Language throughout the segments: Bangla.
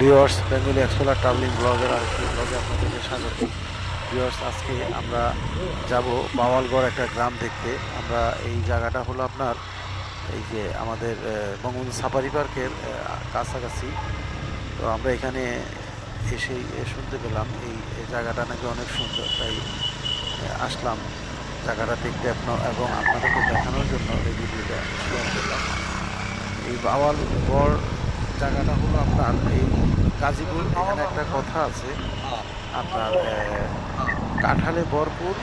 ভিওয়ার্স বেঙ্গলি এক্সপ্লোরার ট্রাভেলিং ব্লগের আরেকটি ব্লগে আপনাদেরকে স্বাগত। ভিওয়ার্স আজকে আমরা যাব বাওয়ালগড় একটা গ্রাম দেখতে। আমরা এই জায়গাটা হলো আপনার এই যে আমাদের বঙ্গবন্ধু সাফারি পার্কের কাছাকাছি। তো আমরা এখানে এসেই শুনতে পেলাম এই জায়গাটা নাকি অনেক সুন্দর। তাই আসলাম জায়গাটা দেখতে আপনার, এবং আপনাদেরকে দেখানোর জন্য এই ভিডিওটা এই বাওয়াল গড় জায়গাটা হলো আপনার এই গাজীপুর এখানে একটা কথা আছে। আপনার কাঁঠালে ভরপুর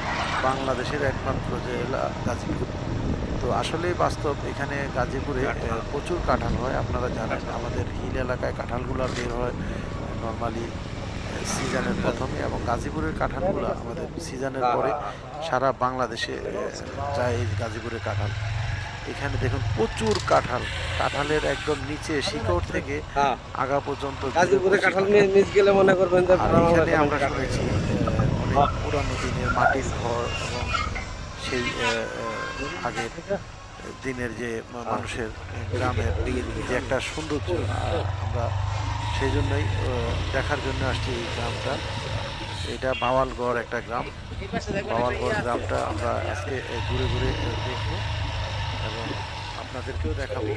বাংলাদেশের একমাত্র জেলা গাজীপুর তো আসলেই বাস্তব, এখানে গাজীপুরে প্রচুর কাঁঠাল হয়, আপনারা জানেন। আমাদের হিল এলাকায় কাঁঠালগুলো বের হয় নর্মালি সিজনের প্রথমে এবং গাজীপুরের কাঁঠালগুলো আমাদের সিজনের পরে সারা বাংলাদেশে যায় গাজীপুরের কাঁঠাল। এখানে দেখুন প্রচুর কাঁঠাল। কাঁঠালের একদম নিচে শিকড় থেকে হ্যাঁ। আগা পর্যন্ত গেলে মনে করবেন এখানে আমরা শুনেছি অনেক পুরানো দিনের মাটির ঘর এবং সেই আগের দিনের যে মানুষের গ্রামের যে একটা সৌন্দর্য আমরা সেই জন্যই দেখার জন্য আসছি এই গ্রামটা। এটা বাওয়ালগড় একটা গ্রাম। বাওয়ালগড় গ্রামটা আমরা আজকে ঘুরে ঘুরে দেখব। এবং আপনাদেরকেও দেখাবো।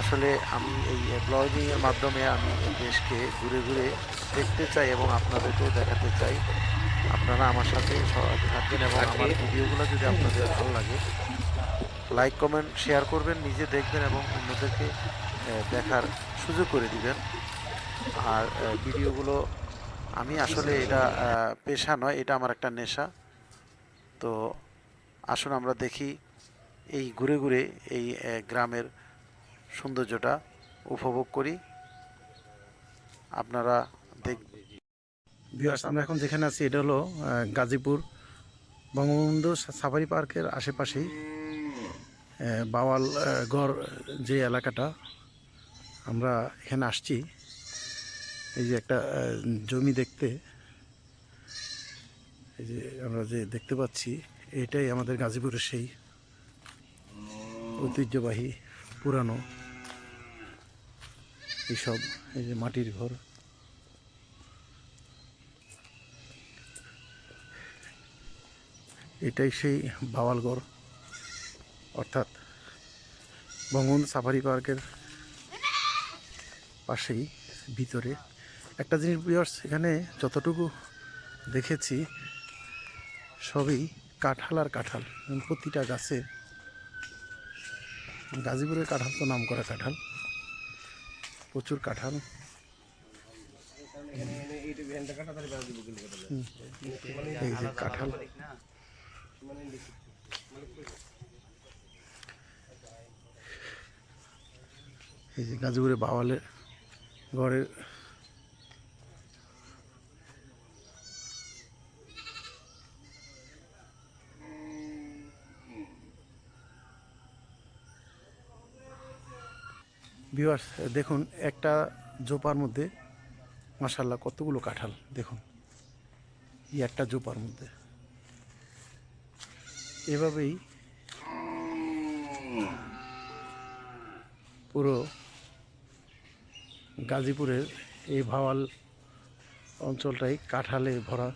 আসলে আমি এই ব্লগিং এর মাধ্যমে আমি দেশকে ঘুরে ঘুরে দেখতে চাই এবং আপনাদেরকেও দেখাতে চাই। আপনারা আমার সাথে থাকবেন এবং আমার ভিডিওগুলো যদি আপনাদের ভালো লাগে লাইক কমেন্ট শেয়ার করবেন নিজে দেখবেন এবং অন্যদেরকে দেখার সুযোগ করে দিবেন। আর ভিডিওগুলো আমি আসলে এটা পেশা নয় এটা আমার একটা নেশা। তো আসুন আমরা দেখি এই ঘুরে ঘুরে এই গ্রামের সৌন্দর্যটা উপভোগ করি। আপনারা দেখ আমরা এখন যেখানে আছি, এটা হলো গাজীপুর বঙ্গবন্ধু সাফারি পার্কের আশেপাশেই। বাওয়াল গড়, যে এলাকাটা, আমরা এখানে আসছি। এই যে একটা জমি দেখতে, এই যে আমরা যে দেখতে পাচ্ছি, এটাই আমাদের গাজীপুরের সেই ঐতিহ্যবাহী, পুরানো এইসব, এই যে মাটির ঘর। এটাই সেই বাওয়ালগড় অর্থাৎ বঙ্গবন্ধু সাফারি পার্কের পাশেই, ভিতরে। একটা জিনিস বিয়ার্স এখানে যতটুকু দেখেছি, সবই কাঁঠাল আর কাঁঠাল প্রতিটা গাছে গাজীপুরের কাঁঠাল তো নাম করা কাঁঠাল। প্রচুর কাঁঠাল। কাঁঠাল। এই যে গাজীপুরে বাওয়ালের ঘরের ভিউয়ার্স দেখুন, একটা জোপার মধ্যে মাসাল্লাহ কতগুলো কাঁঠাল, দেখুন। এই একটা জোপার মধ্যে। এভাবেই পুরো গাজীপুরের এই ভাওয়াল অঞ্চলটাই কাঁঠালে ভরা।